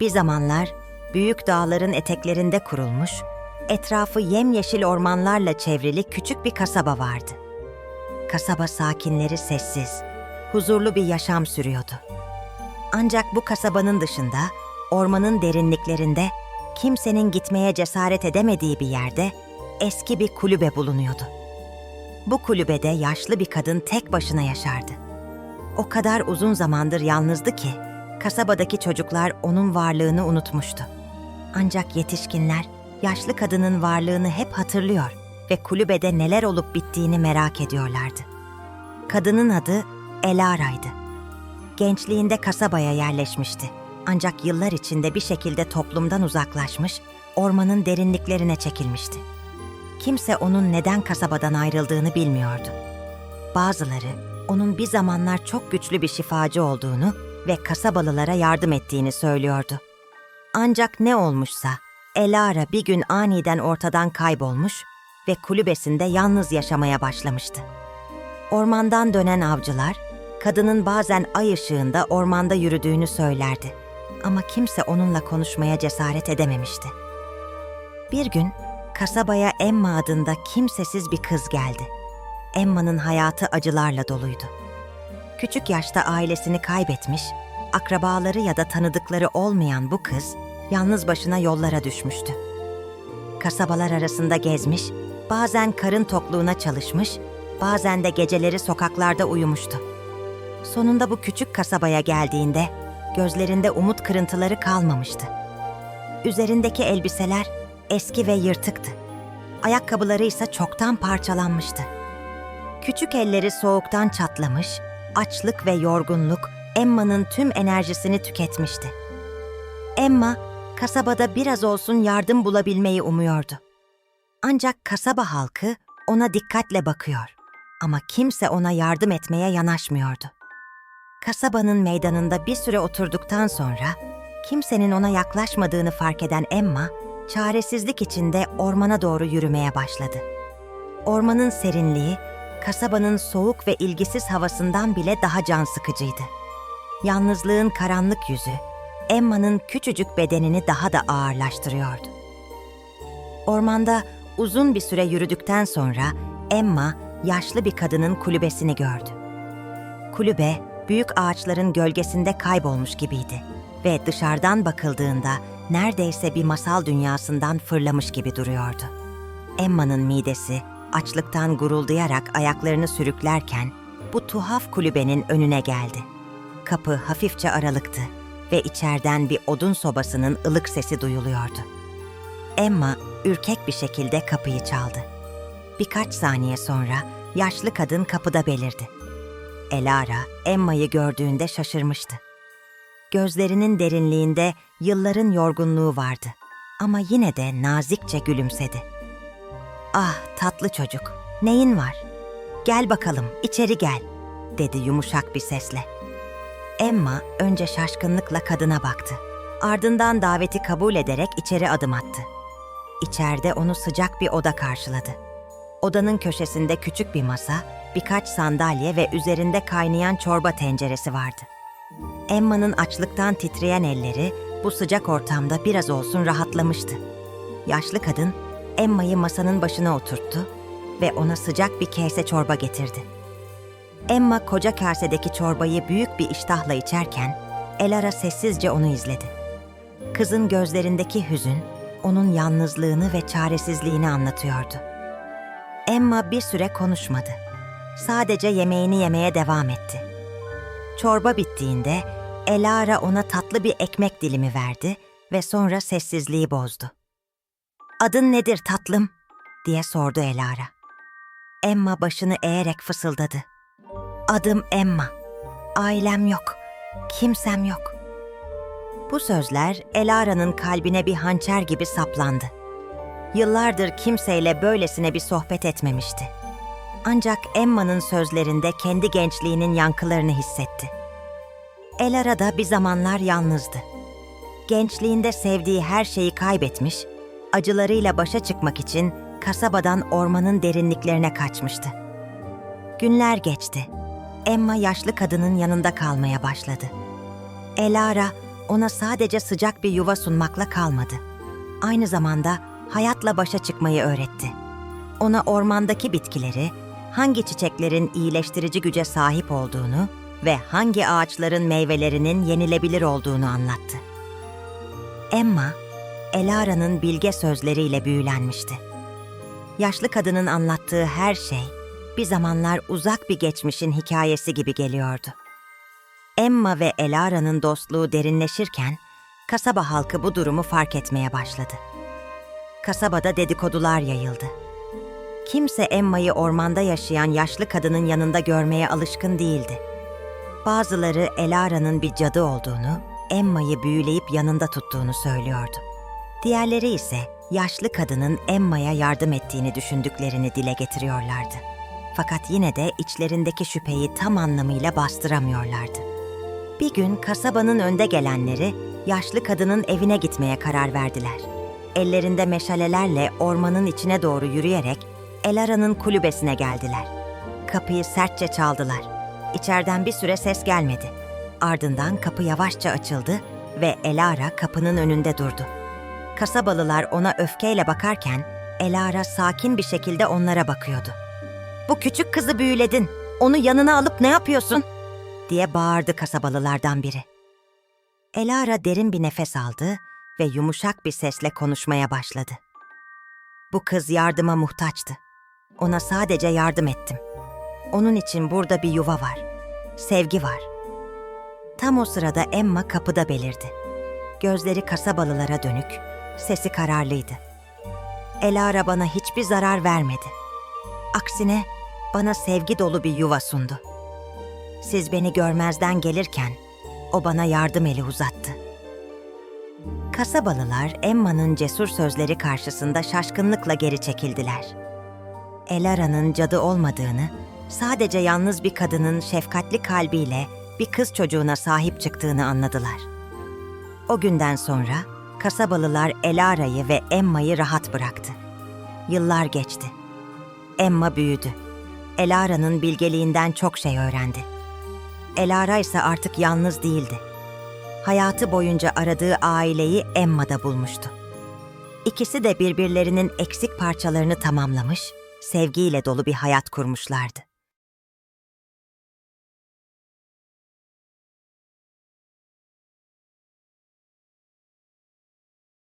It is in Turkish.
Bir zamanlar büyük dağların eteklerinde kurulmuş, etrafı yemyeşil ormanlarla çevrili küçük bir kasaba vardı. Kasaba sakinleri sessiz, huzurlu bir yaşam sürüyordu. Ancak bu kasabanın dışında, ormanın derinliklerinde, kimsenin gitmeye cesaret edemediği bir yerde eski bir kulübe bulunuyordu. Bu kulübede yaşlı bir kadın tek başına yaşardı. O kadar uzun zamandır yalnızdı ki kasabadaki çocuklar onun varlığını unutmuştu. Ancak yetişkinler yaşlı kadının varlığını hep hatırlıyor ve kulübede neler olup bittiğini merak ediyorlardı. Kadının adı Elara'ydı. Gençliğinde kasabaya yerleşmişti. Ancak yıllar içinde bir şekilde toplumdan uzaklaşmış, ormanın derinliklerine çekilmişti. Kimse onun neden kasabadan ayrıldığını bilmiyordu. Bazıları onun bir zamanlar çok güçlü bir şifacı olduğunu ve kasabalılara yardım ettiğini söylüyordu. Ancak ne olmuşsa Elara bir gün aniden ortadan kaybolmuş ve kulübesinde yalnız yaşamaya başlamıştı. Ormandan dönen avcılar, kadının bazen ay ışığında ormanda yürüdüğünü söylerdi. Ama kimse onunla konuşmaya cesaret edememişti. Bir gün kasabaya Emma adında kimsesiz bir kız geldi. Emma'nın hayatı acılarla doluydu. Küçük yaşta ailesini kaybetmiş, akrabaları ya da tanıdıkları olmayan bu kız yalnız başına yollara düşmüştü. Kasabalar arasında gezmiş, bazen karın tokluğuna çalışmış, bazen de geceleri sokaklarda uyumuştu. Sonunda bu küçük kasabaya geldiğinde gözlerinde umut kırıntıları kalmamıştı. Üzerindeki elbiseler eski ve yırtıktı. Ayakkabıları ise çoktan parçalanmıştı. Küçük elleri soğuktan çatlamış, açlık ve yorgunluk Emma'nın tüm enerjisini tüketmişti. Emma, kasabada biraz olsun yardım bulabilmeyi umuyordu. Ancak kasaba halkı ona dikkatle bakıyor ama kimse ona yardım etmeye yanaşmıyordu. Kasabanın meydanında bir süre oturduktan sonra kimsenin ona yaklaşmadığını fark eden Emma, çaresizlik içinde ormana doğru yürümeye başladı. Ormanın serinliği, kasabanın soğuk ve ilgisiz havasından bile daha can sıkıcıydı. Yalnızlığın karanlık yüzü, Emma'nın küçücük bedenini daha da ağırlaştırıyordu. Ormanda uzun bir süre yürüdükten sonra Emma yaşlı bir kadının kulübesini gördü. Kulübe büyük ağaçların gölgesinde kaybolmuş gibiydi ve dışarıdan bakıldığında neredeyse bir masal dünyasından fırlamış gibi duruyordu. Emma'nın midesi açlıktan guruldayarak ayaklarını sürüklerken bu tuhaf kulübenin önüne geldi. Kapı hafifçe aralıktı ve içeriden bir odun sobasının ılık sesi duyuluyordu. Emma ürkek bir şekilde kapıyı çaldı. Birkaç saniye sonra yaşlı kadın kapıda belirdi. Elara, Emma'yı gördüğünde şaşırmıştı. Gözlerinin derinliğinde yılların yorgunluğu vardı ama yine de nazikçe gülümsedi. Ah tatlı çocuk, neyin var? Gel bakalım, içeri gel, dedi yumuşak bir sesle. Emma önce şaşkınlıkla kadına baktı. Ardından daveti kabul ederek içeri adım attı. İçeride onu sıcak bir oda karşıladı. Odanın köşesinde küçük bir masa, birkaç sandalye ve üzerinde kaynayan çorba tenceresi vardı. Emma'nın açlıktan titreyen elleri bu sıcak ortamda biraz olsun rahatlamıştı. Yaşlı kadın Emma'yı masanın başına oturttu ve ona sıcak bir kase çorba getirdi. Emma koca kasedeki çorbayı büyük bir iştahla içerken Elara sessizce onu izledi. Kızın gözlerindeki hüzün onun yalnızlığını ve çaresizliğini anlatıyordu. Emma bir süre konuşmadı. Sadece yemeğini yemeye devam etti. Çorba bittiğinde Elara ona tatlı bir ekmek dilimi verdi ve sonra sessizliği bozdu. "Adın nedir tatlım?" diye sordu Elara. Emma başını eğerek fısıldadı. Adım Emma. Ailem yok. Kimsem yok. Bu sözler Elara'nın kalbine bir hançer gibi saplandı. Yıllardır kimseyle böylesine bir sohbet etmemişti. Ancak Emma'nın sözlerinde kendi gençliğinin yankılarını hissetti. Elara da bir zamanlar yalnızdı. Gençliğinde sevdiği her şeyi kaybetmiş, acılarıyla başa çıkmak için kasabadan ormanın derinliklerine kaçmıştı. Günler geçti. Emma yaşlı kadının yanında kalmaya başladı. Elara ona sadece sıcak bir yuva sunmakla kalmadı. Aynı zamanda hayatla başa çıkmayı öğretti. Ona ormandaki bitkileri, hangi çiçeklerin iyileştirici güce sahip olduğunu ve hangi ağaçların meyvelerinin yenilebilir olduğunu anlattı. Emma, Elara'nın bilge sözleriyle büyülenmişti. Yaşlı kadının anlattığı her şey bir zamanlar uzak bir geçmişin hikayesi gibi geliyordu. Emma ve Elara'nın dostluğu derinleşirken kasaba halkı bu durumu fark etmeye başladı. Kasabada dedikodular yayıldı. Kimse Emma'yı ormanda yaşayan yaşlı kadının yanında görmeye alışkın değildi. Bazıları Elara'nın bir cadı olduğunu, Emma'yı büyüleyip yanında tuttuğunu söylüyordu. Diğerleri ise yaşlı kadının Emma'ya yardım ettiğini düşündüklerini dile getiriyorlardı. Fakat yine de içlerindeki şüpheyi tam anlamıyla bastıramıyorlardı. Bir gün kasabanın önde gelenleri yaşlı kadının evine gitmeye karar verdiler. Ellerinde meşalelerle ormanın içine doğru yürüyerek Elara'nın kulübesine geldiler. Kapıyı sertçe çaldılar. İçeriden bir süre ses gelmedi. Ardından kapı yavaşça açıldı ve Elara kapının önünde durdu. Kasabalılar ona öfkeyle bakarken Elara sakin bir şekilde onlara bakıyordu. Bu küçük kızı büyüledin. Onu yanına alıp ne yapıyorsun? diye bağırdı kasabalılardan biri. Elara derin bir nefes aldı ve yumuşak bir sesle konuşmaya başladı. Bu kız yardıma muhtaçtı. Ona sadece yardım ettim. Onun için burada bir yuva var. Sevgi var. Tam o sırada Emma kapıda belirdi. Gözleri kasabalılara dönük, sesi kararlıydı. Elara bana hiçbir zarar vermedi. Aksine bana sevgi dolu bir yuva sundu. Siz beni görmezden gelirken o bana yardım eli uzattı. Kasabalılar Emma'nın cesur sözleri karşısında şaşkınlıkla geri çekildiler. Elara'nın cadı olmadığını, sadece yalnız bir kadının şefkatli kalbiyle bir kız çocuğuna sahip çıktığını anladılar. O günden sonra kasabalılar Elara'yı ve Emma'yı rahat bıraktı. Yıllar geçti. Emma büyüdü. Elara'nın bilgeliğinden çok şey öğrendi. Elara ise artık yalnız değildi. Hayatı boyunca aradığı aileyi Emma'da bulmuştu. İkisi de birbirlerinin eksik parçalarını tamamlamış, sevgiyle dolu bir hayat kurmuşlardı.